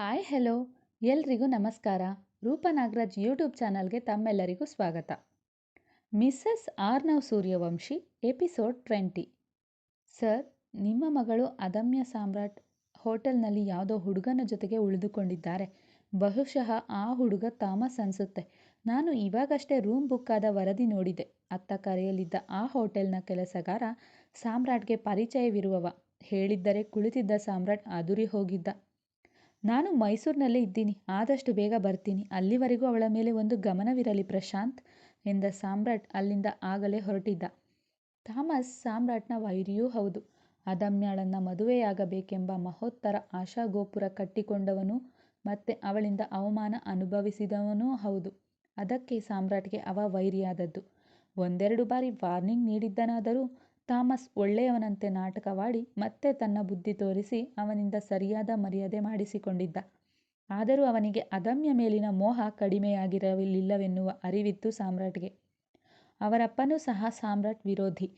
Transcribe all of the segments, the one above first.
Hi, hello. ಎಲ್ರಿಗೂ ನಮಸ್ಕಾರ. ರೂಪನಾಗರಾಜ್ YouTube ಚಾನಲ್ಗೆ ತಮ್ಮೆಲ್ಲರಿಗೂ ಸ್ವಾಗತ. Mrs Arnav Suryavanshi, episode twenty. Sir, ನಿಮ್ಮ ಮಗಳು ಅದಮ್ಯ ಸಾಮ್ರಾಟ್ ಹೋಟೆಲ್ನಲ್ಲಿ ಯಾವುದೋ ಹುಡುಗನ ಜೊತೆಗೆ ಉಳಿದುಕೊಂಡಿದ್ದಾರೆ. ಬಹುಶಃ ಆ ಹುಡುಗ ಥಾಮಸ್ ಅನಿಸುತ್ತೆ. ನಾನು ಇವಾಗಷ್ಟೇ ರೂಮ್ ಬುಕ್ ಆದ ವರದಿ ನೋಡಿದೆ. ಅತ್ತ ಕರೆಯಲಿದ್ದ ಆ ಹೋಟೆಲ್ನ ಕೆಲಸಗಾರ ಸಾಮ್ರಾಟ್ಗೆ ಪರಿಚಯವಿರುವವ. ಹೇಳಿದ್ದರೆ ಕುಳಿತಿದ್ದ ಸಾಮ್ರಾಟ್ ಅದುರಿ ಹೋಗಿದ್ದ. ನಾನು ಮೈಸೂರಿನಲ್ಲೇ ಇದ್ದೀನಿ. ಆದಷ್ಟು ಬೇಗ ಬರ್ತೀನಿ. ಅಲ್ಲಿವರೆಗೂ ಅವಳ ಮೇಲೆ ಒಂದು ಗಮನವಿರಲಿ ಪ್ರಶಾಂತ್ ಎಂದ ಸಾಮ್ರಾಟ್ ಅಲ್ಲಿಂದ ಆಗಲೇ ಹೊರಟಿದ್ದ. ಥಾಮಸ್ ಸಾಮ್ರಾಟ್ನ ವೈರಿಯೂ ಹೌದು. ಅದಮ್ಯಾಳನ್ನ ಮದುವೆಯಾಗಬೇಕೆಂಬ ಮಹೋತ್ತರ ಆಶಾಗೋಪುರ ಕಟ್ಟಿಕೊಂಡವನು ಮತ್ತೆ ಅವಳಿಂದ ಅವಮಾನ ಅನುಭವಿಸಿದವನೂ ಹೌದು. ಅದಕ್ಕೆ ಸಾಮ್ರಾಟ್ಗೆ ಅವ ವೈರಿಯಾದದ್ದು. ಒಂದೆರಡು ಬಾರಿ ವಾರ್ನಿಂಗ್ ನೀಡಿದ್ದನಾದರೂ ಥಾಮಸ್ ಒಳ್ಳೆಯವನಂತೆ ನಾಟಕವಾಡಿ ಮತ್ತೆ ತನ್ನ ಬುದ್ಧಿ ತೋರಿಸಿ ಅವನಿಂದ ಸರಿಯಾದ ಮರ್ಯಾದೆ ಮಾಡಿಸಿಕೊಂಡಿದ್ದ. ಆದರೂ ಅವನಿಗೆ ಅದಮ್ಯ ಮೇಲಿನ ಮೋಹ ಕಡಿಮೆಯಾಗಿರಲಿಲ್ಲವೆನ್ನುವ ಅರಿವಿತ್ತು ಸಾಮ್ರಾಟ್ಗೆ. ಅವರಪ್ಪನೂ ಸಹ ಸಾಮ್ರಾಟ್ ವಿರೋಧಿ.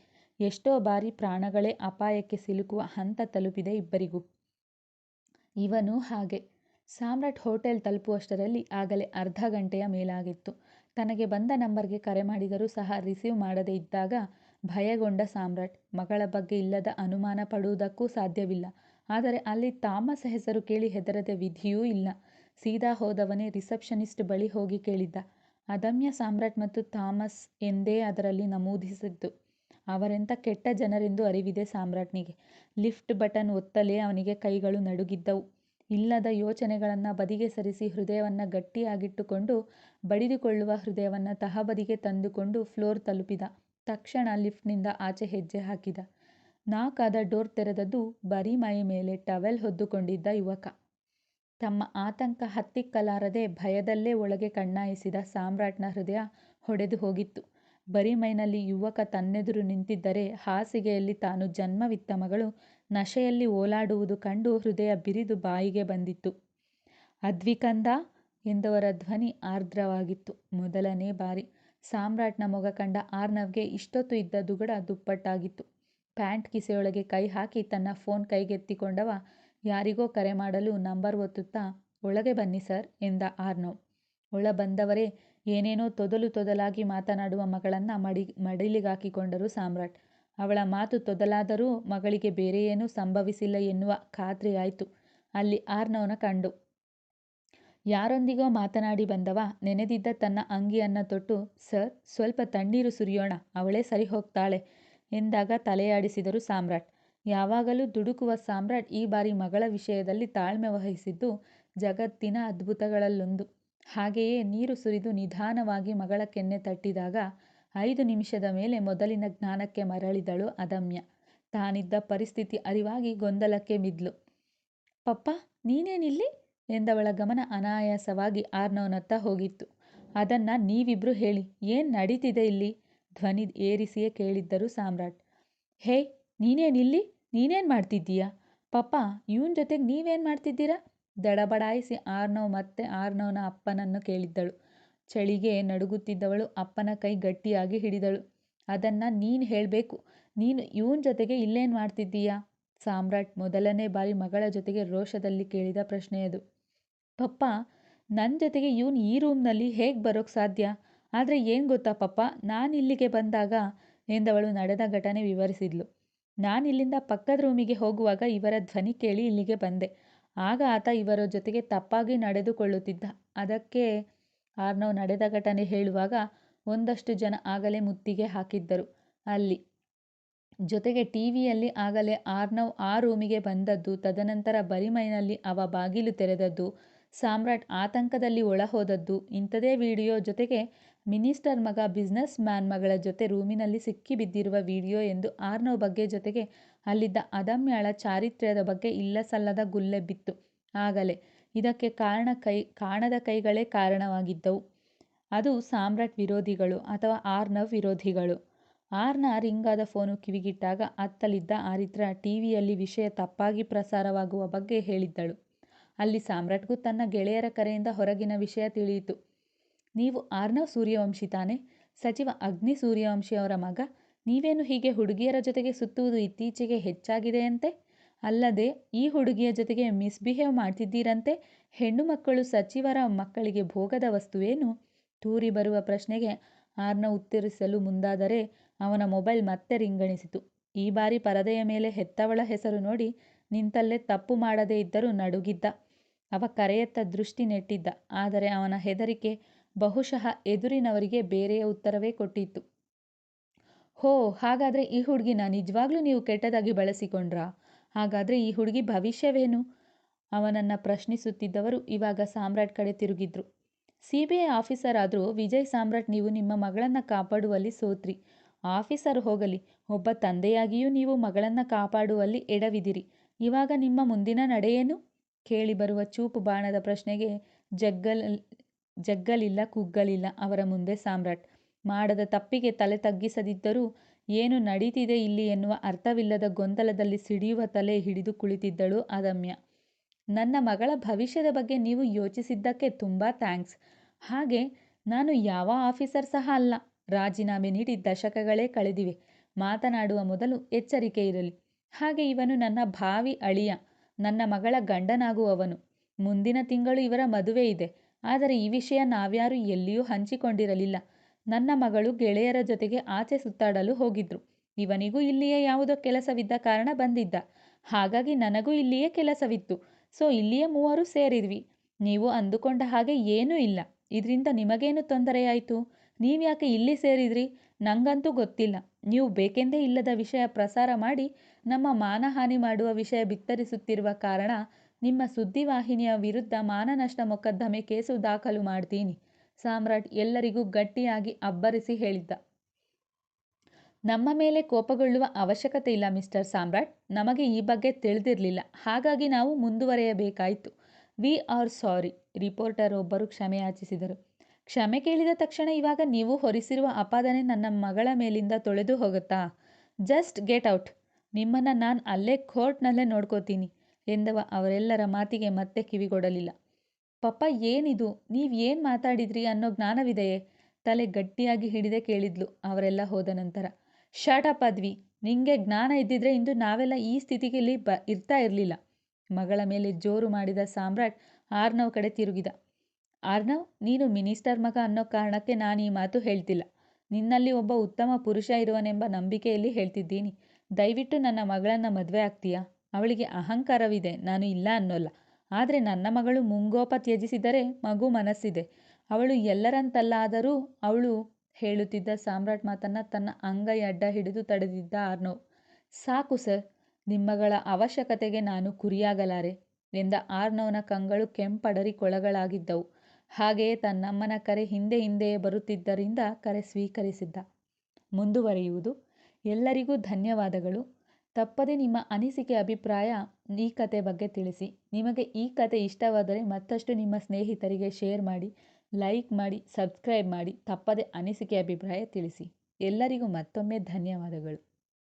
ಎಷ್ಟೋ ಬಾರಿ ಪ್ರಾಣಗಳೇ ಅಪಾಯಕ್ಕೆ ಸಿಲುಕುವ ಹಂತ ತಲುಪಿದೆ ಇಬ್ಬರಿಗೂ. ಇವನು ಹಾಗೆ. ಸಾಮ್ರಾಟ್ ಹೋಟೆಲ್ ತಲುಪುವಷ್ಟರಲ್ಲಿ ಆಗಲೇ ಅರ್ಧ ಗಂಟೆಯ ಮೇಲಾಗಿತ್ತು. ತನಗೆ ಬಂದ ನಂಬರ್ಗೆ ಕರೆ ಮಾಡಿದರೂ ಸಹ ರಿಸೀವ್ ಮಾಡದೇ ಇದ್ದಾಗ ಭಯಗೊಂಡ ಸಾಮ್ರಾಟ್. ಮಗಳ ಬಗ್ಗೆ ಇಲ್ಲದ ಅನುಮಾನ ಪಡುವುದಕ್ಕೂ ಸಾಧ್ಯವಿಲ್ಲ. ಆದರೆ ಅಲ್ಲಿ ಥಾಮಸ್ ಹೆಸರು ಕೇಳಿ ಹೆದರದೆ ವಿಧಿಯೂ ಇಲ್ಲ. ಸೀದಾ ಹೋದವನೇ ರಿಸೆಪ್ಷನಿಸ್ಟ್ ಬಳಿ ಹೋಗಿ ಕೇಳಿದ್ದ. ಅದಮ್ಯ ಸಾಮ್ರಾಟ್ ಮತ್ತು ಥಾಮಸ್ ಎಂದೇ ಅದರಲ್ಲಿ ನಮೂದಿಸಿದ್ದು. ಅವರೆಂಥ ಕೆಟ್ಟ ಜನರೆಂದು ಅರಿವಿದೆ ಸಾಮ್ರಾಟ್ನಿಗೆ. ಲಿಫ್ಟ್ ಬಟನ್ ಒತ್ತಲೇ ಅವನಿಗೆ ಕೈಗಳು ನಡುಗಿದ್ದವು. ಇಲ್ಲದ ಯೋಚನೆಗಳನ್ನು ಬದಿಗೆ ಸರಿಸಿ ಹೃದಯವನ್ನು ಗಟ್ಟಿಯಾಗಿಟ್ಟುಕೊಂಡು, ಬಡಿದುಕೊಳ್ಳುವ ಹೃದಯವನ್ನು ತಹಬದಿಗೆ ತಂದುಕೊಂಡು ಫ್ಲೋರ್ ತಲುಪಿದ. ತಕ್ಷಣ ಲಿಫ್ಟ್ನಿಂದ ಆಚೆ ಹೆಜ್ಜೆ ಹಾಕಿದ. ನಾಕಾದ ಡೋರ್ ತೆರೆದದ್ದು ಬರೀ ಮೈ ಮೇಲೆ ಟವೆಲ್ ಹೊದ್ದುಕೊಂಡಿದ್ದ ಯುವಕ. ತಮ್ಮ ಆತಂಕ ಹತ್ತಿಕ್ಕಲಾರದೆ ಭಯದಲ್ಲೇ ಒಳಗೆ ಕಣ್ಣಾಯಿಸಿದ ಸಾಮ್ರಾಟ್ನ ಹೃದಯ ಹೊಡೆದು ಹೋಗಿತ್ತು. ಬರೀ ಮೈನಲ್ಲಿ ಯುವಕ ತನ್ನೆದುರು ನಿಂತಿದ್ದರೆ ಹಾಸಿಗೆಯಲ್ಲಿ ತಾನು ಜನ್ಮವಿತ್ತ ಮಗಳು ನಶೆಯಲ್ಲಿ ಓಲಾಡುವುದು ಕಂಡು ಹೃದಯ ಬಿರಿದು ಬಾಯಿಗೆ ಬಂದಿತ್ತು. ಅದ್ವಿಕಂದ? ಎಂದವರ ಧ್ವನಿ ಆರ್ದ್ರವಾಗಿತ್ತು. ಮೊದಲನೇ ಬಾರಿ. ಸಾಮ್ರಾಟ್ನ ಮೊಗ ಕಂಡ ಆರ್ನವ್ಗೆ ಇಷ್ಟೊತ್ತು ಇದ್ದ ದುಗಡ ದುಪ್ಪಟ್ಟಾಗಿತ್ತು. ಪ್ಯಾಂಟ್ ಕಿಸೆಯೊಳಗೆ ಕೈ ಹಾಕಿ ತನ್ನ ಫೋನ್ ಕೈಗೆತ್ತಿಕೊಂಡವ, ಯಾರಿಗೋ ಕರೆ ಮಾಡಲು ನಂಬರ್ ಒತ್ತುತ್ತಾ, ಒಳಗೆ ಬನ್ನಿ ಸರ್, ಎಂದ ಆರ್ನವ್. ಒಳ ಬಂದವರೇ, ಏನೇನೋ ತೊದಲು ತೊದಲಾಗಿ ಮಾತನಾಡುವ ಮಗಳನ್ನು ಮಡಿ, ಮಡಿಲಿಗಾಕಿಕೊಂಡರು ಸಾಮ್ರಾಟ್. ಅವಳ ಮಾತು ತೊದಲಾದರೂ ಮಗಳಿಗೆ ಬೇರೆ ಏನೂ ಸಂಭವಿಸಿಲ್ಲ ಎನ್ನುವ ಖಾತ್ರಿಯಾಯಿತು. ಅಲ್ಲಿ ಆರ್ನವ್ನ ಕಂಡು ಯಾರೊಂದಿಗೋ ಮಾತನಾಡಿ ಬಂದವ, ನೆನೆದಿದ್ದ ತನ್ನ ಅಂಗಿಯನ್ನು ತೊಟ್ಟು, ಸರ್, ಸ್ವಲ್ಪ ತಣ್ಣೀರು ಸುರಿಯೋಣ, ಅವಳೇ ಸರಿ ಹೋಗ್ತಾಳೆ ಎಂದಾಗ ತಲೆಯಾಡಿಸಿದರು ಸಾಮ್ರಾಟ್. ಯಾವಾಗಲೂ ದುಡುಕುವ ಸಾಮ್ರಾಟ್ ಈ ಬಾರಿ ಮಗಳ ವಿಷಯದಲ್ಲಿ ತಾಳ್ಮೆ ವಹಿಸಿದ್ದು ಜಗತ್ತಿನ ಅದ್ಭುತಗಳಲ್ಲೊಂದು. ಹಾಗೆಯೇ ನೀರು ಸುರಿದು ನಿಧಾನವಾಗಿ ಮಗಳ ಕೆನ್ನೆ ತಟ್ಟಿದಾಗ ಐದು ನಿಮಿಷದ ಮೇಲೆ ಮೊದಲಿನ ಜ್ಞಾನಕ್ಕೆ ಮರಳಿದಳು ಅದಮ್ಯ. ತಾನಿದ್ದ ಪರಿಸ್ಥಿತಿ ಅರಿವಾಗಿ ಗೊಂದಲಕ್ಕೆ ಬಿದ್ಲು ಪಪ್ಪ, ನೀನೇನಿಲ್ಲಿ? ಎಂದವಳ ಗಮನ ಅನಾಯಾಸವಾಗಿ ಆರ್ನೋನತ್ತ ಹೋಗಿತ್ತು. ಅದನ್ನ ನೀವಿಬ್ರು ಹೇಳಿ, ಏನ್ ನಡೀತಿದೆ ಇಲ್ಲಿ? ಧ್ವನಿ ಏರಿಸಿಯೇ ಕೇಳಿದ್ದರು ಸಾಮ್ರಾಟ್. ಹೇ ನೀನೇನಿಲ್ಲಿ ನೀನೇನು ಮಾಡ್ತಿದ್ದೀಯಾ? ಇವನ್ ಜೊತೆಗೆ ನೀವೇನು ಮಾಡ್ತಿದ್ದೀರಾ? ದಡಬಡಾಯಿಸಿ ಆರ್ನವ್ ಮತ್ತೆ ಆರ್ನೋನ ಅಪ್ಪನನ್ನು ಕೇಳಿದ್ದಳು. ಚಳಿಗೆ ನಡುಗುತ್ತಿದ್ದವಳು ಅಪ್ಪನ ಕೈ ಗಟ್ಟಿಯಾಗಿ ಹಿಡಿದಳು. ಅದನ್ನು ನೀನು ಹೇಳಬೇಕು. ನೀನು ಇವನ ಜೊತೆಗೆ ಇಲ್ಲೇನು ಮಾಡ್ತಿದ್ದೀಯಾ? ಸಾಮ್ರಾಟ್ ಮೊದಲನೇ ಬಾರಿ ಮಗಳ ಜೊತೆಗೆ ರೋಷದಲ್ಲಿ ಕೇಳಿದ ಪ್ರಶ್ನೆಯದು ಪಪ್ಪ ನನ್ನ ಜೊತೆಗೆ ಇವನು ಈ ರೂಮ್ನಲ್ಲಿ ಹೇಗೆ ಬರೋಕ್ಕೆ ಸಾಧ್ಯ? ಆದರೆ ಏನು ಗೊತ್ತಾ ಪಪ್ಪ, ನಾನು ಇಲ್ಲಿಗೆ ಬಂದಾಗ ಎಂದವಳು ನಡೆದ ಘಟನೆ ವಿವರಿಸಿದ್ಲು. ನಾನು ಇಲ್ಲಿಂದ ಪಕ್ಕದ ರೂಮಿಗೆ ಹೋಗುವಾಗ ಇವರ ಧ್ವನಿ ಕೇಳಿ ಇಲ್ಲಿಗೆ ಬಂದೆ. ಆಗ ಆತ ಇವರ ಜೊತೆಗೆ ತಪ್ಪಾಗಿ ನಡೆದುಕೊಳ್ಳುತ್ತಿದ್ದ. ಅದಕ್ಕೆ ಆರ್ನವ್ ನಡೆದ ಘಟನೆ ಹೇಳುವಾಗ ಒಂದಷ್ಟು ಜನ ಆಗಲೇ ಮುತ್ತಿಗೆ ಹಾಕಿದ್ದರು. ಅಲ್ಲಿ ಜೊತೆಗೆ ಟಿವಿಯಲ್ಲಿ ಆಗಲೇ ಆರ್ನವ್ ಆ ರೂಮಿಗೆ ಬಂದದ್ದು, ತದನಂತರ ಬರಿಮೈನಲ್ಲಿ ಅವ ಬಾಗಿಲು ತೆರೆದದ್ದು, ಸಾಮ್ರಾಟ್ ಆತಂಕದಲ್ಲಿ ಒಳಹೋದದ್ದು. ಇಂಥದೇ ವಿಡಿಯೋ ಜೊತೆಗೆ ಮಿನಿಸ್ಟರ್ ಮಗ ಬಿಸ್ನೆಸ್ ಮ್ಯಾನ್ ಮಗಳ ಜೊತೆ ರೂಮಿನಲ್ಲಿ ಸಿಕ್ಕಿಬಿದ್ದಿರುವ ವಿಡಿಯೋ ಎಂದು ಆರ್ನವ್ ಬಗ್ಗೆ ಜೊತೆಗೆ ಅಲ್ಲಿದ್ದ ಅದಮ್ಯಾಳ ಚಾರಿತ್ರ್ಯದ ಬಗ್ಗೆ ಇಲ್ಲಸಲ್ಲದ ಗುಲ್ಲೆಬ್ಬಿತ್ತು ಆಗಲೇ ಇದಕ್ಕೆ ಕಾರಣ ಕೈ, ಕಾಣದ ಕೈಗಳೇ ಕಾರಣವಾಗಿದ್ದವು. ಅದು ಸಾಮ್ರಾಟ್ ವಿರೋಧಿಗಳು ಅಥವಾ ಆರ್ನವ್ ವಿರೋಧಿಗಳು. ಆರ್ನ ರಿಂಗಾದ ಫೋನು ಕಿವಿಗಿಟ್ಟಾಗ ಅತ್ತಲಿದ್ದ ಆರಿತ್ರ ಟಿವಿಯಲ್ಲಿ ವಿಷಯ ತಪ್ಪಾಗಿ ಪ್ರಸಾರವಾಗುವ ಬಗ್ಗೆ ಹೇಳಿದ್ದಳು. ಅಲ್ಲಿ ಸಾಮ್ರಾಟ್ಗೂ ತನ್ನ ಗೆಳೆಯರ ಕರೆಯಿಂದ ಹೊರಗಿನ ವಿಷಯ ತಿಳಿಯಿತು. ನೀವು ಆರ್ನ ಸೂರ್ಯವಂಶಿ ತಾನೆ? ಸಚಿವ ಅಗ್ನಿ ಸೂರ್ಯವಂಶಿ ಅವರ ಮಗ? ನೀವೇನು ಹೀಗೆ ಹುಡುಗಿಯರ ಜೊತೆಗೆ ಸುತ್ತುವುದು ಇತ್ತೀಚೆಗೆ ಹೆಚ್ಚಾಗಿದೆಯಂತೆ? ಅಲ್ಲದೆ ಈ ಹುಡುಗಿಯ ಜೊತೆಗೆ ಮಿಸ್ಬಿಹೇವ್ ಮಾಡ್ತಿದ್ದೀರಂತೆ? ಹೆಣ್ಣು ಮಕ್ಕಳು ಸಚಿವರ ಮಕ್ಕಳಿಗೆ ಭೋಗದ ವಸ್ತುವೇನು? ತೂರಿ ಬರುವ ಪ್ರಶ್ನೆಗೆ ಆರ್ನ ಉತ್ತರಿಸಲು ಮುಂದಾದರೆ ಅವನ ಮೊಬೈಲ್ ಮತ್ತೆ ರಿಂಗಣಿಸಿತು. ಈ ಬಾರಿ ಪರದೆಯ ಮೇಲೆ ಹೆತ್ತವಳ ಹೆಸರು ನೋಡಿ ನಿಂತಲ್ಲೇ ತಪ್ಪು ಮಾಡದೇ ಇದ್ದರೂ ನಡುಗಿದ್ದ. ಅವ ಕರೆಯತ್ತ ದೃಷ್ಟಿ ನೆಟ್ಟಿದ್ದ. ಆದರೆ ಅವನ ಹೆದರಿಕೆ ಬಹುಶಃ ಎದುರಿನವರಿಗೆ ಬೇರೆಯ ಉತ್ತರವೇ ಕೊಟ್ಟಿತ್ತು. ಹೋ, ಹಾಗಾದರೆ ಈ ಹುಡುಗಿನ ನಿಜವಾಗ್ಲೂ ನೀವು ಕೆಟ್ಟದಾಗಿ ಬಳಸಿಕೊಂಡ್ರಾ? ಹಾಗಾದರೆ ಈ ಹುಡುಗಿ ಭವಿಷ್ಯವೇನು? ಅವನನ್ನು ಪ್ರಶ್ನಿಸುತ್ತಿದ್ದವರು ಇವಾಗ ಸಾಮ್ರಾಟ್ ಕಡೆ ತಿರುಗಿದ್ರು. ಸಿ ಬಿ ಐ ಆಫೀಸರ್ ಆದರೂ ವಿಜಯ್ ಸಾಮ್ರಾಟ್ ನೀವು ನಿಮ್ಮ ಮಗಳನ್ನು ಕಾಪಾಡುವಲ್ಲಿ ಸೋತ್ರಿ. ಆಫೀಸರ್ ಹೋಗಲಿ, ಒಬ್ಬ ತಂದೆಯಾಗಿಯೂ ನೀವು ಮಗಳನ್ನು ಕಾಪಾಡುವಲ್ಲಿ ಎಡವಿದಿರಿ. ಇವಾಗ ನಿಮ್ಮ ಮುಂದಿನ ನಡೆಯೇನು? ಕೇಳಿ ಬರುವ ಚೂಪು ಬಾಣದ ಪ್ರಶ್ನೆಗೆ ಜಗ್ಗಲ್, ಜಗ್ಗಲಿಲ್ಲ, ಕುಗ್ಗಲಿಲ್ಲ ಅವರ ಮುಂದೆ ಸಾಮ್ರಾಟ್. ಮಾಡದ ತಪ್ಪಿಗೆ ತಲೆ ತಗ್ಗಿಸದಿದ್ದರೂ ಏನು ನಡೀತಿದೆ ಇಲ್ಲಿ ಎನ್ನುವ ಅರ್ಥವಿಲ್ಲದ ಗೊಂದಲದಲ್ಲಿ ಸಿಡಿಯುವ ತಲೆ ಹಿಡಿದು ಕುಳಿತಿದ್ದಳು ಅದಮ್ಯ. ನನ್ನ ಮಗಳ ಭವಿಷ್ಯದ ಬಗ್ಗೆ ನೀವು ಯೋಚಿಸಿದ್ದಕ್ಕೆ ತುಂಬ ಥ್ಯಾಂಕ್ಸ್. ಹಾಗೆ ನಾನು ಯಾವ ಆಫೀಸರ್ ಸಹ ಅಲ್ಲ. ರಾಜೀನಾಮೆ ನೀಡಿ ದಶಕಗಳೇ ಕಳೆದಿವೆ. ಮಾತನಾಡುವ ಮೊದಲು ಎಚ್ಚರಿಕೆ ಇರಲಿ. ಹಾಗೆ ಇವನು ನನ್ನ ಭಾವಿ ಅಳಿಯ, ನನ್ನ ಮಗಳ ಗಂಡನಾಗುವವನು. ಮುಂದಿನ ತಿಂಗಳು ಇವರ ಮದುವೆ ಇದೆ. ಆದರೆ ಈ ವಿಷಯ ನಾವ್ಯಾರೂ ಎಲ್ಲಿಯೂ ಹಂಚಿಕೊಂಡಿರಲಿಲ್ಲ. ನನ್ನ ಮಗಳು ಗೆಳೆಯರ ಜೊತೆಗೆ ಆಚೆ ಸುತ್ತಾಡಲು ಹೋಗಿದ್ರು. ಇವನಿಗೂ ಇಲ್ಲಿಯೇ ಯಾವುದೋ ಕೆಲಸವಿದ್ದ ಕಾರಣ ಬಂದಿದ್ದ. ಹಾಗಾಗಿ ನನಗೂ ಇಲ್ಲಿಯೇ ಕೆಲಸವಿತ್ತು. ಸೊ, ಇಲ್ಲಿಯೇ ಮೂವರು ಸೇರಿದ್ವಿ. ನೀವು ಅಂದುಕೊಂಡ ಹಾಗೆ ಏನೂ ಇಲ್ಲ. ಇದರಿಂದ ನಿಮಗೇನು ತೊಂದರೆಯಾಯಿತು? ನೀವ್ಯಾಕೆ ಇಲ್ಲಿ ಸೇರಿದ್ರಿ? ನಂಗಂತೂ ಗೊತ್ತಿಲ್ಲ. ನೀವು ಬೇಕೆಂದೇ ಇಲ್ಲದ ವಿಷಯ ಪ್ರಸಾರ ಮಾಡಿ, ನಮ್ಮ ಮಾನಹಾನಿ ಮಾಡುವ ವಿಷಯ ಬಿತ್ತರಿಸುತ್ತಿರುವ ಕಾರಣ ನಿಮ್ಮ ಸುದ್ದಿವಾಹಿನಿಯ ವಿರುದ್ಧ ಮಾನನಷ್ಟ ಮೊಕದ್ದಮೆ ಕೇಸು ದಾಖಲು ಮಾಡ್ತೀನಿ. ಸಾಮ್ರಾಟ್ ಎಲ್ಲರಿಗೂ ಗಟ್ಟಿಯಾಗಿ ಅಬ್ಬರಿಸಿ ಹೇಳಿದ್ದ. ನಮ್ಮ ಮೇಲೆ ಕೋಪಗೊಳ್ಳುವ ಅವಶ್ಯಕತೆ ಇಲ್ಲ ಮಿಸ್ಟರ್ ಸಾಮ್ರಾಟ್. ನಮಗೆ ಈ ಬಗ್ಗೆ ತಿಳಿದಿರಲಿಲ್ಲ. ಹಾಗಾಗಿ ನಾವು ಮುಂದುವರೆಯಬೇಕಾಯಿತು. ವಿ ಆರ್ ಸಾರಿ, ರಿಪೋರ್ಟರ್ ಒಬ್ಬರು ಕ್ಷಮೆಯಾಚಿಸಿದರು ಕ್ಷಮೆ ಕೇಳಿದ ತಕ್ಷಣ ಇವಾಗ ನೀವು ಹೊರಿಸಿರುವ ಅಪಾದನೆ ನನ್ನ ಮಗಳ ಮೇಲಿಂದ ತೊಳೆದು ಹೋಗುತ್ತಾ? Just get out. ನಿಮ್ಮನ್ನು ನಾನು ಅಲ್ಲೇ ಕೋರ್ಟ್ನಲ್ಲೇ ನೋಡ್ಕೋತೀನಿ ಎಂದವ ಅವರೆಲ್ಲರ ಮಾತಿಗೆ ಮತ್ತೆ ಕಿವಿಗೊಡಲಿಲ್ಲ. ಪಪ್ಪ, ಏನಿದು? ನೀವು ಏನು ಮಾತಾಡಿದ್ರಿ ಅನ್ನೋ ಜ್ಞಾನವಿದೆಯೇ? ತಲೆ ಗಟ್ಟಿಯಾಗಿ ಹಿಡಿದೇ ಕೇಳಿದ್ಲು ಅವರೆಲ್ಲ ಹೋದ ನಂತರ. ಅಪ್ ಪದ್ವಿ ನಿಂಗೆ ಜ್ಞಾನ ಇದ್ದಿದ್ರೆ ಇಂದು ನಾವೆಲ್ಲ ಈ ಸ್ಥಿತಿಗೆಲ್ಲಿ ಬ, ಇರ್ತಾ ಇರಲಿಲ್ಲ. ಮಗಳ ಮೇಲೆ ಜೋರು ಮಾಡಿದ ಸಾಮ್ರಾಟ್ ಆರ್ನವ್ ಕಡೆ ತಿರುಗಿದ. ಆರ್ನವ್, ನೀನು ಮಿನಿಸ್ಟರ್ ಮಗ ಅನ್ನೋ ಕಾರಣಕ್ಕೆ ನಾನು ಈ ಮಾತು ಹೇಳ್ತಿಲ್ಲ. ನಿನ್ನಲ್ಲಿ ಒಬ್ಬ ಉತ್ತಮ ಪುರುಷ ಇರುವನೆಂಬ ನಂಬಿಕೆಯಲ್ಲಿ ಹೇಳ್ತಿದ್ದೀನಿ. ದಯವಿಟ್ಟು ನನ್ನ ಮಗಳನ್ನು ಮದುವೆ ಆಗ್ತೀಯಾ? ಅವಳಿಗೆ ಅಹಂಕಾರವಿದೆ, ನಾನು ಇಲ್ಲ ಅನ್ನೋಲ್ಲ. ಆದರೆ ನನ್ನ ಮಗಳು ಮುಂಗೋಪ ತ್ಯಜಿಸಿದರೆ ಮಗು ಮನಸ್ಸಿದೆ. ಅವಳು ಎಲ್ಲರಂತಲ್ಲಾದರೂ ಅವಳು ಹೇಳುತ್ತಿದ್ದ ಸಾಮ್ರಾಟ್ ಮಾತನ್ನು ತನ್ನ ಅಂಗೈ ಅಡ್ಡ ಹಿಡಿದು ತಡೆದಿದ್ದ ಆರ್ನವ್. ಸಾಕು ಸರ್, ನಿಮ್ಮಗಳ ಅವಶ್ಯಕತೆಗೆ ನಾನು ಕುರಿಯಾಗಲಾರೆ, ಎಂದ ಆರ್ನೌನ ಕಂಗಳು ಕೆಂಪಡರಿ ಕೊಳಗಳಾಗಿದ್ದವು. ಹಾಗೆಯೇ ತನ್ನಮ್ಮನ ಕರೆ ಹಿಂದೆ ಹಿಂದೆಯೇ ಬರುತ್ತಿದ್ದರಿಂದ ಕರೆ ಸ್ವೀಕರಿಸಿದ್ದ. ಮುಂದುವರಿಯುವುದು. ಎಲ್ಲರಿಗೂ ಧನ್ಯವಾದಗಳು. ತಪ್ಪದೆ ನಿಮ್ಮ ಅನಿಸಿಕೆ ಅಭಿಪ್ರಾಯ ಈ ಕತೆ ಬಗ್ಗೆ ತಿಳಿಸಿ. ನಿಮಗೆ ಈ ಕತೆ ಇಷ್ಟವಾದರೆ ಮತ್ತಷ್ಟು ನಿಮ್ಮ ಸ್ನೇಹಿತರಿಗೆ ಶೇರ್ ಮಾಡಿ, ಲೈಕ್ ಮಾಡಿ, ಸಬ್ಸ್ಕ್ರೈಬ್ ಮಾಡಿ, ತಪ್ಪದೆ ಅನಿಸಿಕೆ ಅಭಿಪ್ರಾಯ ತಿಳಿಸಿ. ಎಲ್ಲರಿಗೂ ಮತ್ತೊಮ್ಮೆ ಧನ್ಯವಾದಗಳು.